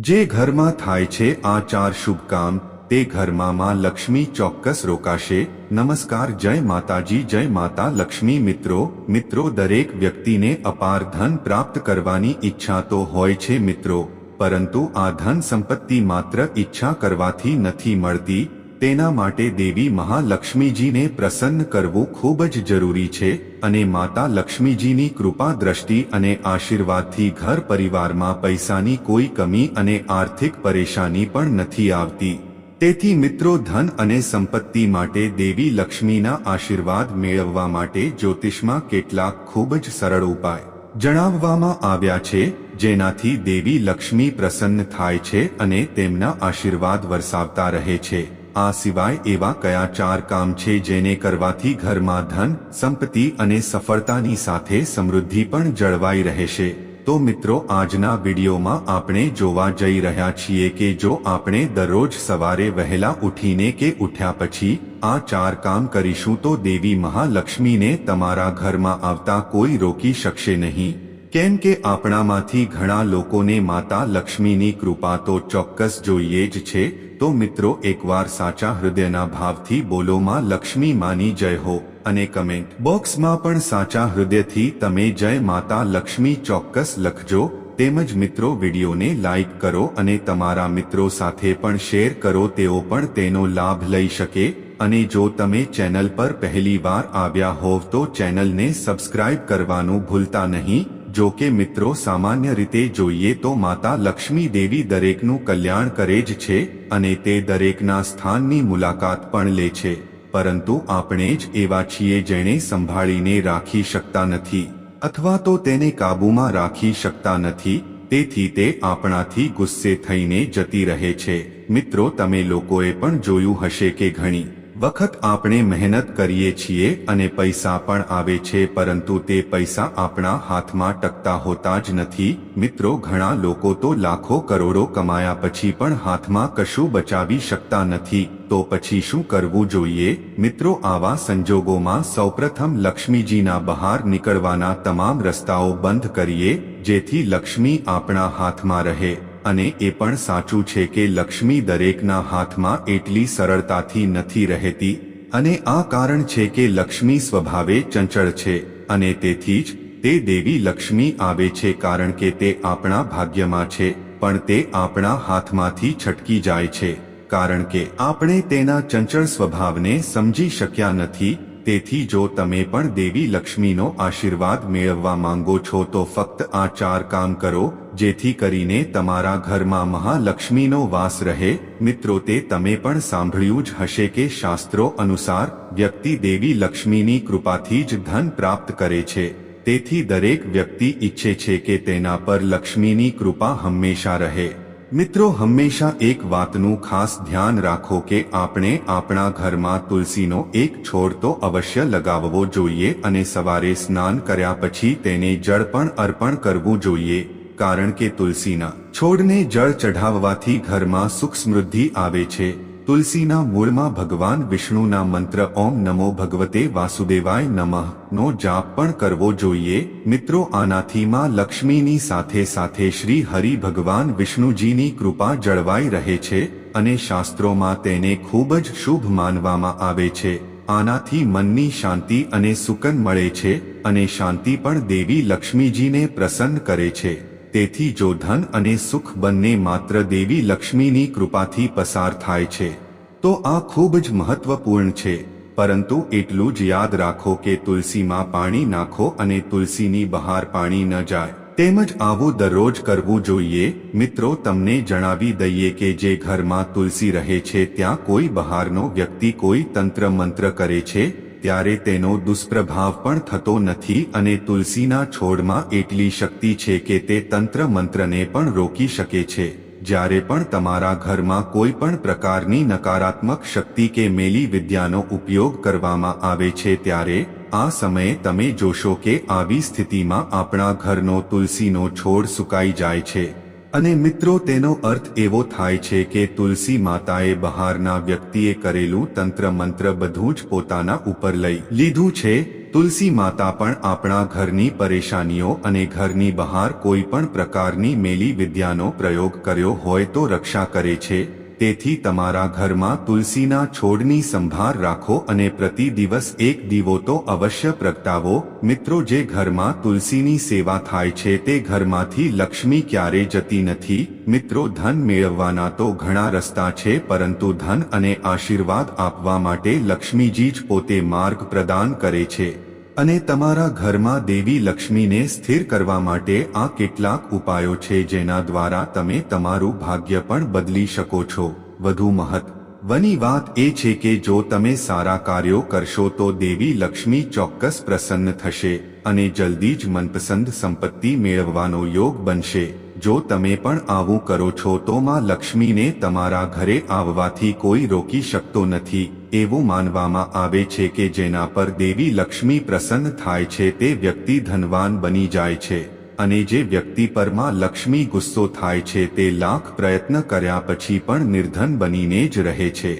જે ઘરમાં થાય છે, આ ચાર શુભ કામ, તે ઘરમાં માં લક્ષ્મી ચોક્કસ રોકાશે. નમસ્કાર, જય માતાજી, જય માતા લક્ષ્મી મિત્રો. મિત્રો, દરેક વ્યક્તિને અપાર ધન પ્રાપ્ત કરવાની ઈચ્છા તો હોય છે મિત્રો. પરંતુ આ ધન સંપત્તિ માત્ર ઈચ્છા કરવાથી નથી મળતી તેના માટે દેવી મહાલક્ષ્મીજીને પ્રસન્ન કરવું ખૂબ જ જરૂરી છે અને માતા લક્ષ્મીજીની કૃપા દ્રષ્ટિ અને આશીર્વાદથી ઘર પરિવારમાં પૈસાની કોઈ કમી અને આર્થિક પરેશાની પણ નથી આવતી. તેથી મિત્રો ધન અને સંપત્તિ માટે દેવી લક્ષ્મીના આશીર્વાદ મેળવવા માટે જ્યોતિષમાં કેટલાક ખૂબ જ સરળ ઉપાય જણાવવામાં આવ્યા છે, જેનાથી દેવી લક્ષ્મી પ્રસન્ન થાય છે અને તેમના આશીર્વાદ વરસાવતા રહે છે. આ સિવાય એવા કયા ચાર કામ છે જેને કરવાથી ઘરમાં ધન, સંપત્તિ અને સફળતાની સાથે સમૃદ્ધિ પણ જળવાઈ રહેશે? તો મિત્રો, આજના વિડીયોમાં આપણે જોવા જઈ રહ્યા છીએ કે જો આપણે દરરોજ સવારે વહેલા ઉઠીને કે ઉઠ્યા પછી આ ચાર કામ કરીશું તો દેવી મહાલક્ષ્મીને તમારા ઘરમાં આવતા કોઈ રોકી શકશે નહીં. કેમ કે આપણામાંથી ઘણા લોકોને માતા લક્ષ્મીની કૃપા તો ચોક્કસ જોઈએ જ છે તો મિત્રો, એકવાર સાચા હૃદયના ભાવથી બોલોમાં લક્ષ્મી માની જય હો. અને કમેન્ટ બોક્સમાં પણ સાચા હૃદયથી તમે જય માતા લક્ષ્મી ચોક્કસ લખજો. તેમજ મિત્રો, વિડીયોને લાઇક કરો અને તમારા મિત્રો સાથે પણ શેર કરો. તેઓ પણ તેનો લાભ લઈ શકે. અને જો તમે ચેનલ પર પહેલી વાર આવ્યા હોવ તો ચેનલને સબસ્ક્રાઇબ કરવાનું ભૂલતા નહીં. જો કે મિત્રો સામાન્ય રીતે જોઈએ તો માતા લક્ષ્મી દેવી દરેકનું કલ્યાણ કરે જ છે અને તે દરેકના સ્થાનની મુલાકાત પણ લે છે. પરંતુ આપણે જ એવા છીએ જેણે સંભાળીને રાખી શકતા નથી અથવા તો તેને કાબૂમાં રાખી શકતા નથી. તેથી તે આપણાથી ગુસ્સે થઈને જતી રહે છે. મિત્રો, તમે લોકોએ પણ જોયું હશે કે ઘણી વખત આપણે મહેનત કરીએ છીએ અને પૈસા પણ આવે છે, પરંતુ તે પૈસા આપણા હાથમાં ટકતા હોતા જ નથી. મિત્રો, ઘણા લોકો તો લાખો કરોડો કમાયા પછી પણ હાથમાં કશું બચાવી શકતા નથી. તો પછી શું કરવું જોઈએ? મિત્રો, આવા સંજોગોમાં સૌપ્રથમ લક્ષ્મીજીના બહાર નીકળવાના તમામ રસ્તાઓ બંધ કરીએ, જેથી લક્ષ્મી આપણા હાથમાં રહે. અને એ પણ સાચું છે કે લક્ષ્મી દરેકના હાથમાં એટલી સરળતાથી નથી રહેતી અને આ કારણ છે કે લક્ષ્મી સ્વભાવે ચંચળ છે અને તેથી જ તે દેવી લક્ષ્મી આવે છે કારણ કે તે આપણા ભાગ્યમાં છે, પણ તે આપણા હાથમાંથી છટકી જાય છે, કારણ કે આપણે તેના ચંચળ સ્વભાવને સમજી શક્યા નથી, તેથી જો તમે પણ દેવી લક્ષ્મીનો આશીર્વાદ મેળવવા માંગો છો તો ફક્ત આ ચાર કામ કરો જેથી કરીને તમારા ઘરમાં મહાલક્ષ્મીનો વાસ રહે. મિત્રો, તે તમે પણ સાંભળ્યું જ હશે કે શાસ્ત્રો અનુસાર વ્યક્તિ દેવી લક્ષ્મીની કૃપાથી જ ધન પ્રાપ્ત કરે છે. તેથી દરેક વ્યક્તિ ઈચ્છે છે કે તેના પર લક્ષ્મીની કૃપા હંમેશા રહે. મિત્રો, હંમેશા એક વાતનું ખાસ ધ્યાન રાખો કે આપણે આપણા ઘરમાં તુલસીનો એક છોડ તો અવશ્ય લગાવવો જોઈએ અને સવારે સ્નાન કર્યા પછી તેને જળ પણ અર્પણ કરવું જોઈએ. કારણ કે તુલસીના છોડને જળ ચઢાવવાથી ઘરમાં સુખ સમૃદ્ધિ આવે છે. તુલસીના મૂળમાં ભગવાન વિષ્ણુના મંત્ર ઓમ નમો ભગવતે વાસુદેવાય નમઃ નો જાપ પણ કરવો જોઈએ. મિત્રો આનાથી માં લક્ષ્મીની સાથે સાથે શ્રી હરિ ભગવાન વિષ્ણુજીની કૃપા જળવાઈ રહે છે અને શાસ્ત્રોમાં તેને ખૂબ જ શુભ માનવામાં આવે છે. આનાથી મનની શાંતિ અને સુકન મળે છે અને શાંતિ પણ દેવી લક્ષ્મીજીને પ્રસન્ન કરે છે. તેથી જો ધન અને સુખ બંને માત્ર દેવી લક્ષ્મીની કૃપાથી પસાર થાય છે, તો આ ખૂબ જ મહત્વપૂર્ણ છે, પરંતુ એટલું જ યાદ રાખો કે તુલસીમાં પાણી નાખો અને તુલસીની બહાર પાણી ન જાય. તેમજ આવું દરરોજ કરવું જોઈએ. મિત્રો, તમને જણાવી દઈએ કે જે ઘરમાં તુલસી રહે છે, ત્યાં કોઈ બહારનો વ્યક્તિ કોઈ તંત્ર મંત્ર કરે છે ત્યારે તેનો દુષ્પ્રભાવ પણ થતો નથી અને તુલસીના છોડમાં એટલી શક્તિ છે કે તે તંત્ર મંત્રને પણ રોકી શકે છે. જ્યારે પણ તમારા ઘરમાં કોઈ પણ પ્રકારની નકારાત્મક શક્તિ કે મેલી વિદ્યાનો ઉપયોગ કરવામાં આવે છે ત્યારે, આ સમયે તમે જોશો કે આવી સ્થિતિમાં આપણા ઘરનો તુલસીનો છોડ સુકાઈ જાય છે. અને મિત્રો, તેનો અર્થ એવો થાય છે કે તુલસી માતાએ બહારના વ્યક્તિએ કરેલું તંત્ર મંત્ર બધું જ પોતાના ઉપર લઈ લીધું છે. તુલસી માતા પણ આપણા ઘરની પરેશાનીઓ અને ઘરની બહાર કોઈ પણ પ્રકારની મેલી વિદ્યાનો પ્રયોગ કર્યો હોય તો રક્ષા કરે છે. તેથી તમારા ઘરમાં તુલસીના છોડની સંભાળ રાખો અને પ્રતિ દિવસ એક દીવો તો અવશ્ય પ્રગટાવો. મિત્રો, જે ઘરમાં તુલસીની સેવા થાય છે તે ઘરમાંથી લક્ષ્મી ક્યારે જતી નથી. મિત્રો, ધન મેળવવાના તો ઘણા રસ્તા છે, પરંતુ ધન અને આશીર્વાદ આપવા માટે લક્ષ્મીજી જ પોતે માર્ગ પ્રદાન કરે છે. અને તમારા ઘરમાં દેવી લક્ષ્મીને સ્થિર કરવા માટે આ કેટલાક ઉપાયો છે જેના દ્વારા તમે તમારું ભાગ્ય પણ બદલી શકો છો. વધુ મહત્વની વાત એ છે કે જો તમે સારા કાર્યો કરશો તો દેવી લક્ષ્મી ચોક્કસ પ્રસન્ન થશે અને જલ્દી જ મનપસંદ સંપત્તિ મેળવવાનો યોગ બનશે. જો તમે પણ આવું કરો છો તો માં લક્ષ્મીને તમારા ઘરે આવવાથી કોઈ રોકી શકતો નથી, એવું માનવામાં આવે છે કે જેના પર દેવી લક્ષ્મી પ્રસન્ન થાય છે તે વ્યક્તિ ધનવાન બની જાય છે, અને જે વ્યક્તિ પરમાં લક્ષ્મી ગુસ્સો થાય છે તે લાખ પ્રયત્ન કર્યા પછી પણ નિર્ધન બનીને જ રહે છે.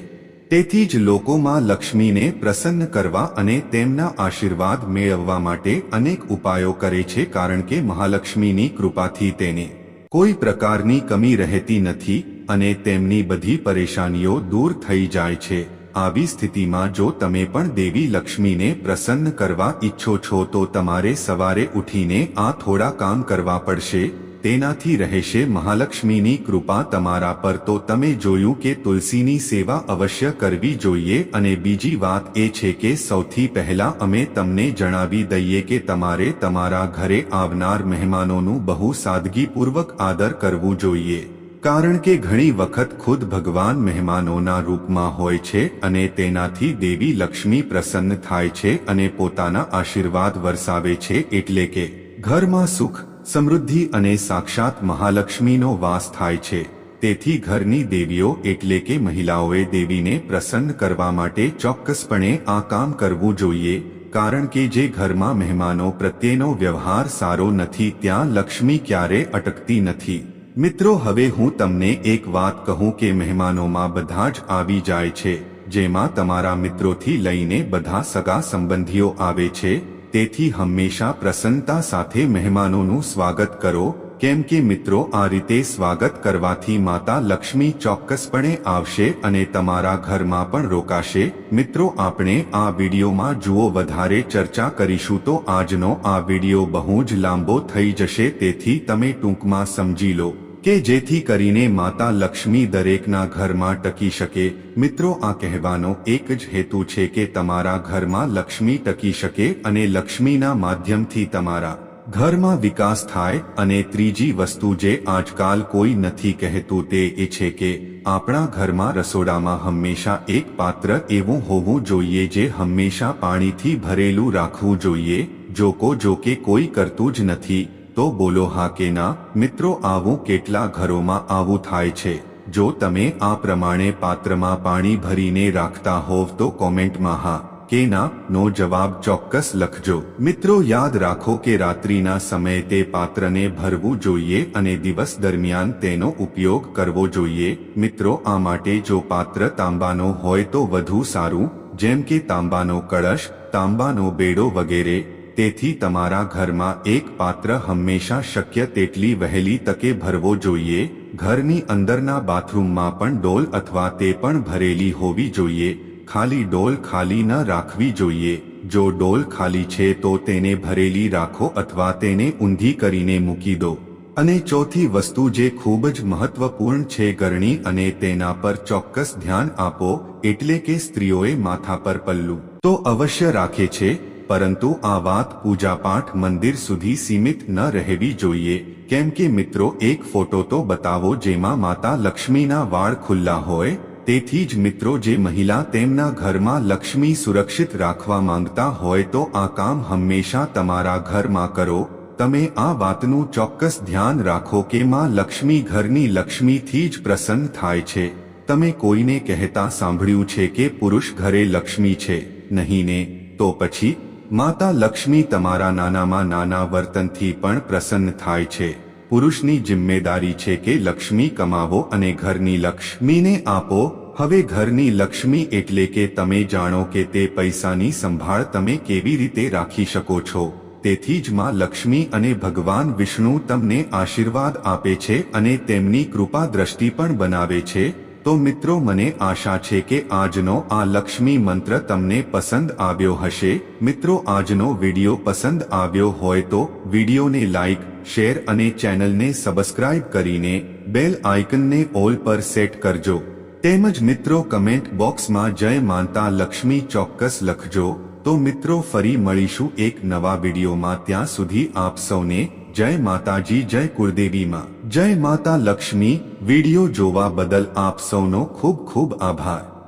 તેથી જ લોકોમાં લક્ષ્મીને પ્રસન્ન કરવા અને તેમના આશીર્વાદ મેળવવા માટે અનેક ઉપાયો કરે છે કારણ કે મહાલક્ષ્મીની કૃપાથી તેને કોઈ પ્રકારની કમી રહેતી નથી અને તેમની બધી પરેશાનીઓ દૂર થઈ જાય છે. આવી સ્થિતિમાં જો તમે પણ દેવી લક્ષ્મીને પ્રસન્ન કરવા ઈચ્છો છો તો તમારે સવારે ઉઠીને આ થોડા કામ કરવા પડશે. તેનાથી રહેશે મહાલક્ષ્મીની કૃપા તમારા પર તો તમે જોયું કે તુલસીની સેવા અવશ્ય કરવી જોઈએ અને બીજી વાત એ છે કે સૌથી પહેલા અમે તમને જણાવી દઈએ કે તમારે તમારા ઘરે આવનાર મહેમાનોનું બહુ સાદગીપૂર્વક આદર કરવું જોઈએ. કારણ કે ઘણી વખત ખુદ ભગવાન મહેમાનોના રૂપમાં હોય છે અને તેનાથી દેવી લક્ષ્મી પ્રસન્ન થાય છે અને પોતાના આશીર્વાદ વરસાવે છે એટલે કે ઘરમાં સુખ સમૃદ્ધિ અને સાક્ષાત મહાલક્ષ્મીનો વાસ થાય છે. તેથી ઘરની દેવીઓ એટલે કે મહિલાઓએ દેવીને પ્રસન્ન કરવા માટે ચોક્કસપણે આ કામ કરવું જોઈએ, કારણ કે જે ઘરમાં મહેમાનો પ્રત્યેનો વ્યવહાર સારો નથી, ત્યાં લક્ષ્મી ક્યારે અટકતી નથી. મિત્રો, હવે હું તમને એક વાત કહું કે મહેમાનોમાં બધા જ આવી જાય છે, જેમાં તમારા મિત્રોથી લઈને બધા સગા સંબંધીઓ આવે છે તેથી હંમેશા પ્રસન્નતા સાથે મહેમાનોનું સ્વાગત કરો. કેમ કે મિત્રો, આ રીતે સ્વાગત કરવાથી માતા લક્ષ્મી ચોક્કસપણે આવશે અને તમારા ઘરમાં પણ રોકાશે. મિત્રો, આપણે આ વિડીયોમાં જુઓ, વધારે ચર્ચા કરીશું તો આજનો આ વીડિયો બહુ જ લાંબો થઈ જશે, તેથી તમે ટૂંકમાં સમજી લો. કે જેથી કરીને માતા લક્ષ્મી દરેકના ઘરમાં ટકી શકે. મિત્રો, આ કહેવાનો એક જ હેતુ છે કે તમારા ઘરમાં લક્ષ્મી ટકી શકે અને લક્ષ્મીના માધ્યમથી તમારા ઘરમાં વિકાસ થાય. અને ત્રીજી વસ્તુ જે આજકાલ કોઈ નથી કહેતું તે એ છે કે આપણા ઘરમાં રસોડામાં હંમેશા એક પાત્ર એવું હોવું જોઈએ જે હંમેશા પાણીથી ભરેલું રાખવું જોઈએ. જોકો, જોકે કોઈ કરતું જ નથી. તો બોલો, હા કે ના? મિત્રો, આવું કેટલા ઘરોમાં આવું થાય છે? જો તમે આ પ્રમાણે પાત્રમાં પાણી ભરીને રાખતા હોવ તો કોમેન્ટમાં હા કે ના? નો જવાબ ચોક્કસ લખજો. મિત્રો, યાદ રાખો કે રાત્રિના સમયે તે પાત્રને ભરવું જોઈએ અને દિવસ દરમિયાન તેનો ઉપયોગ કરવો જોઈએ. મિત્રો, આ માટે જો પાત્ર તાંબાનો હોય તો વધુ સારું, જેમ કે તાંબાનો કળશ, તાંબાનો બેડો વગેરે તેથી તમારા ઘરમાં એક પાત્ર હંમેશા શક્ય તેટલી વહેલી તકે ભરવો જોઈએ, ઘરની અંદરના બાથરૂમમાં પણ ડોલ અથવા તે પણ ભરેલી હોવી જોઈએ, ખાલી ડોલ ખાલી ન રાખવી જોઈએ, જો ડોલ ખાલી છે તો તેને ભરેલી રાખો અથવા તેને ઊંધી કરીને મૂકી દો. અને ચોથી વસ્તુ જે ખૂબ જ મહત્વપૂર્ણ છે ગરણી અને તેના પર ચોક્કસ ધ્યાન આપો, એટલે કે સ્ત્રીઓએ માથા પર પલ્લું. તો અવશ્ય રાખે છે પરંતુ આ વાત પૂજાપાઠ મંદિર સુધી સીમિત ન રહેવી જોઈએ. કેમ કે મિત્રો, એક ફોટો તો બતાવો જેમાં માતા લક્ષ્મીના વાળ ખુલ્લા હોય, તેથી જ મિત્રો જે મહિલા તેમના ઘરમાં લક્ષ્મી સુરક્ષિત રાખવા માંગતા હોય તો આ કામ હંમેશા તમારા ઘરમાં કરો. તમે આ વાતનું ચોક્કસ ધ્યાન રાખો કે માં લક્ષ્મી ઘરની લક્ષ્મીથી જ પ્રસન્ન થાય છે. તમે કોઈને કહેતા સાંભળ્યું છે કે પુરુષ ઘરે લક્ષ્મી છે, નહીં ને? તો પછી માતા લક્ષ્મી તમારા નાનામાં નાના વર્તનથી પણ પ્રસન્ન થાય છે. પુરુષની જિમ્મેદારી છે કે લક્ષ્મી કમાવો અને ઘરની લક્ષ્મીને આપો. હવે ઘરની લક્ષ્મી એટલે કે તમે જાણો કે તે પૈસાની સંભાળ તમે કેવી રીતે રાખી શકો છો. તેથી જ માં લક્ષ્મી અને ભગવાન વિષ્ણુ તમને આશીર્વાદ આપે છે અને તેમની કૃપા દ્રષ્ટિ પણ બનાવે છે. તો મિત્રો, મને આશા છે કે આજનો આ લક્ષ્મી મંત્ર તમને પસંદ આવ્યો હશે. મિત્રો, આજનો વિડિયો પસંદ આવ્યો હોય તો વિડિયોને લાઈક, શેર અને ચેનલને સબસ્ક્રાઇબ કરીને બેલ આઇકનને ઓલ પર સેટ કરજો. તેમજ મિત્રો, કમેન્ટ બોક્સમાં જય માનતા લક્ષ્મી ચોક્કસ લખજો. તો મિત્રો, ફરી મળીશું એક નવા વિડીયોમાં. ત્યાં સુધી આપ સૌને જય માતાજી, જય કુળદેવીમાં જય માતા લક્ષ્મી, વીડિયો જોવા બદલ આપ સૌનો ખૂબ ખૂબ આભાર.